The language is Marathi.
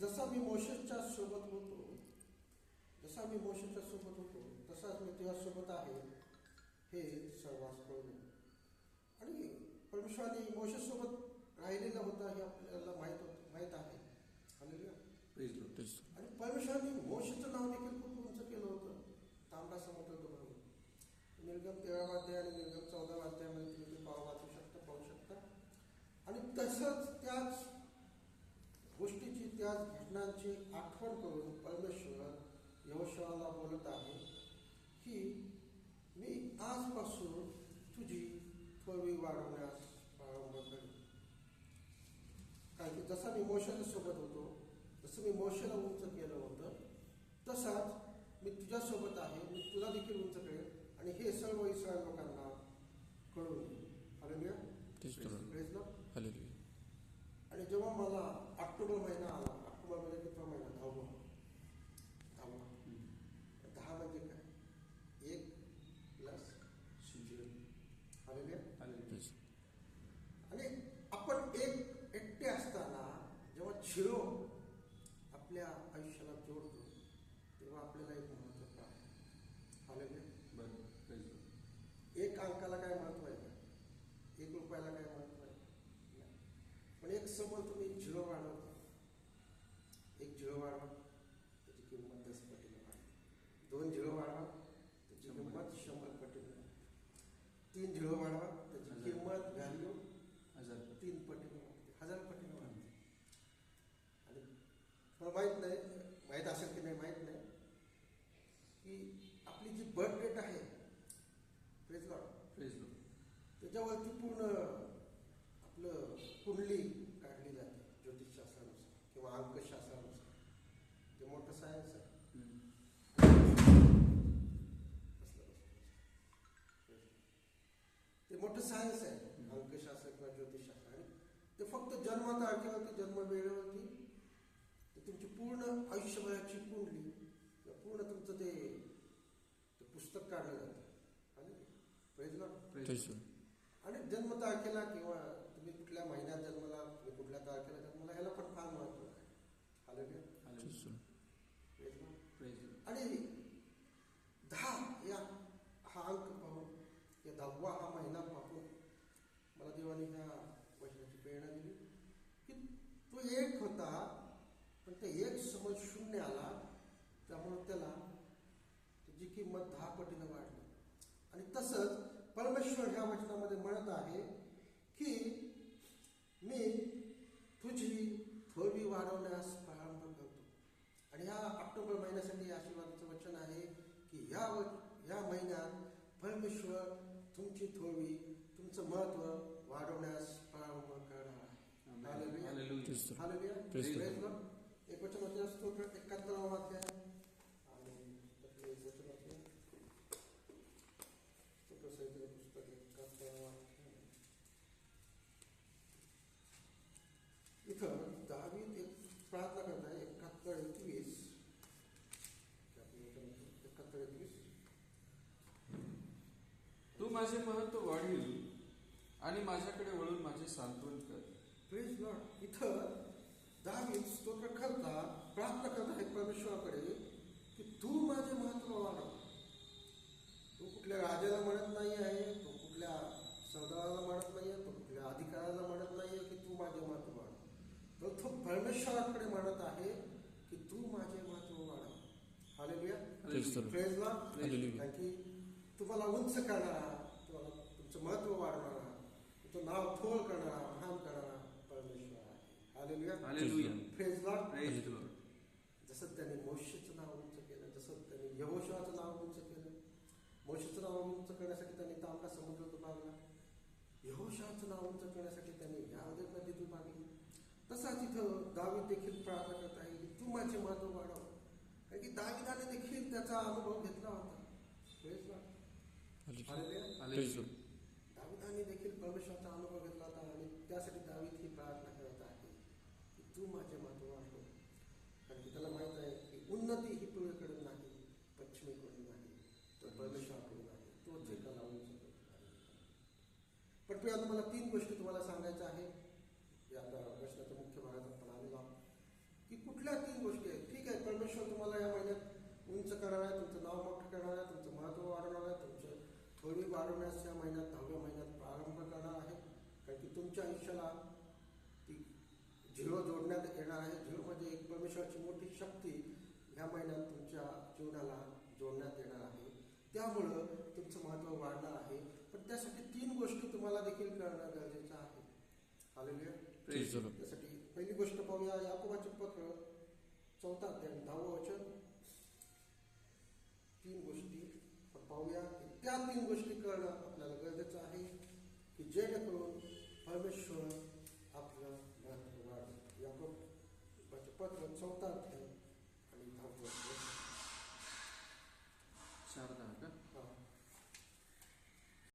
जसा मी मोशेसच्या सोबत होतो जसा मी मोशेसच्या सोबत होतो तसाच मी तुझ्यासोबत आहे हे सहवास कळलो आणि परमेश्वराने मोशेसोबत राहिलेला होता हे आपल्याला माहीत होत माहीत आहे. आणि परमेश्वराने मोशेचं नाव देखील खूप उंच केलं होतं तांबडा समुद्र बरोबर निर्गम तेरावा अध्याय आणि निर्गम चौदावा अध्यायामध्ये तुम्ही ते पाव वाचू शकता पाहू शकता. आणि तसंच त्याच गोष्टीची त्याच घटनांची आठवण करून परमेश्वर यहोशवाला बोलत आहे की मी आजपासून तुझी थोडी वाढवण्यास प्रारंभ करेन. कारण की जसा मी मोशाच्या सोबत होतो जसं मी मोशाला उंच केलं होतं तसाच मी तुझ्यासोबत आहे मी तुला देखील उंच करेन आणि हे सर्व इस्रायल लोकांना कळून हालेलुया तेच तुला Praise Lord. हालेलुया आणि जेव्हा मला ऑक्टोबर महिना आला. ऑक्टोबरमध्ये कितवा महिना? दहावा. दहावा. दहा म्हणजे काय? एक प्लस हालेलुया तेच आणि आपण एक एकटे असताना जेव्हा झिरो आपल्या आयुष्याला जोडतो तेव्हा आपल्याला एक महत्त्व प्राप्त हालेलुया प्रेज लो एक अंकाला काय महत्त्व आहे का एक रुपयाला काय महत्त्व आहे नाही. पण एक समोर तुम्ही झिरो वाढवता एक झिरो वाढवा त्याची किंमत दस पटीने वाढते दोन झिरो वाढवा त्याची किंमत शंभर पटीने वाढते तीन झिरो वाढवा त्याची. किंमत व्हॅल्यू हजार. तीन पटीने वाढते हजार पटीने वाढते. आणि मला माहीत नाही माहीत असेल की नाही माहीत नाही की आपली जी बर्थ डेट आहे प्रेज लॉर्ड प्रेज लो त्याच्यावरती पूर्ण आपलं कुंडली काढली जाते ज्योतिषशास्त्रानुसार किंवा अंकशास्त्रानुसार. ते मोठं सायन्स मोठं सायन्स आहे. अंकशास्त्र किंवा ज्योतिषशास्त्र आणि ते फक्त जन्म तारखेवरती जन्म वेळेवरती. ते तुमची पूर्ण आयुष्यभराची कुंडली किंवा पूर्ण तुमचं ते ते पुस्तक काढलं जातं. आणि प्रेज आणि जन्म तारखेला किंवा तुम्ही कुठल्या महिन्यात जन्मला तुम्ही कुठल्या तारखेला जन्मला ह्याला पण फार महत्त्व आहे. हालेलुया. तेच तुला Praise God. प्रेज लो आणि दहा या हा अंक पाहून या दहावा हा महिना पाहून मला देवाने ह्या वचनाची प्रेरणा दिली. की तो एक होता पण ते एक समज शून्य आला त्यामुळे त्याला त्याची किंमत दहा पटीनं वाढली. आणि तसंच परमेश्वर ह्या वचनामध्ये म्हणत आहे की मी तुझी थोडी वाढवण्यास प्रारंभ करतो. आणि ह्या ऑक्टोबर महिन्यासाठी आशीर्वादाचं वचन आहे की ह्या व ह्या महिन्यात परमेश्वर तुमची थोडी तुमचं महत्त्व वाढवण्यास प्रारंभ करणार. एक वचन वाचूया स्तोत्र एकाहत्तरावा वाक्य आणि वचन स्तोत्र पुस्तक एकाहत्तरावा इथं दहावीत एक प्रार्थना करत आहे एकाहत्तर एकवीस. एकाहत्तर एकवीस. तू माझे महत्त्व वाढील. आणि माझ्याकडे वळून माझे सांत्वन कर. प्रेज लॉर्ड इथं दहावीत स्तोत्र करता प्रार्थना करत आहे परमेश्वराकडे की तू माझे महत्त्व वाढव. तू कुठल्या राजाला म्हणत नाही आहे तो कुठल्या सरदाराला म्हणत नाही आहे तो कुठल्या अधिकाऱ्याला म्हणत नाही आहे की तू माझे महत्त्व वाढव. तर तो परमेश्वराकडे म्हणत आहे की तू माझे महत्त्व वाढव. हालेलुया तेच तुला प्रेज लॉर्ड हालेलुया कारण की तुम्हाला उंच करणारा तुम्हाला तुमचं महत्त्व वाढवणारा तुमचं नाव थोर करणारा महान करणारा परमेश्वर आहे. प्रेज लॉर्ड प्रेज लो जसं त्यांनी मोशेचं नाव उंच केलं जसं त्यांनी यहोशवाचं नाव उंच केलं. मोशेचं नाव उंच करण्यासाठी त्यांनी तांबडा समुद्र दुभागला. यहोशाचं नाव उंच करण्यासाठी त्यांनी यावदेव नदी दुभागली. तसाच इथं दावीद देखील प्रार्थना करत आहे की तू माझे महत्त्व वाढव. कारण की दाविदाने देखील त्याचा अनुभव घेतला होता. प्रेज देखील परमेश्वराचा अनुभव घेतला होता आणि त्यासाठी दावीत ही प्रार्थना करत आहे की तू माझे मातृ आहे कारण की त्याला माहीत आहे की उन्नती ही पूर्वेकडून नाही पश्चिमेकडून नाही तर परमेश्वराकडून आहे तो जे का शकतो पण प्रिया मला तीन गोष्टी तुम्हाला सांगायच्या आहे या आता प्रश्नाच्या मुख्य भागात आपण आलेलो आहोत. की कुठल्या तीन गोष्टी आहेत? ठीक आहे परमेश्वर तुम्हाला या महिन्यात उंच करणार आहे तुमचं नाव मोठं करणार आहे तुमचं महत्त्व वाढवणार आहे तुमचं थोडी वाढवण्यास या महिन्यात प्रारंभ करणार आहे कारण की तुमच्या आयुष्याला ती झिरो जोडण्यात येणार आहे. झिरो म्हणजे एक परमेश्वराची मोठी शक्ती ह्या महिन्यात तुमच्या जीवनाला जोडण्यात येणार आहे. त्यामुळं तुमचं महत्त्व वाढणार आहे. पण त्यासाठी तीन गोष्टी तुम्हाला देखील करणं गरजेचं आहे. त्यासाठी पहिली गोष्ट पाहूया याकोबाचे पत्र चौथा अध्याय दहावं वचन. तीन गोष्टी आपण पाहूया. त्या तीन गोष्टी करणं आपल्याला गरजेचं आहे की जेणेकरून परमेश्वर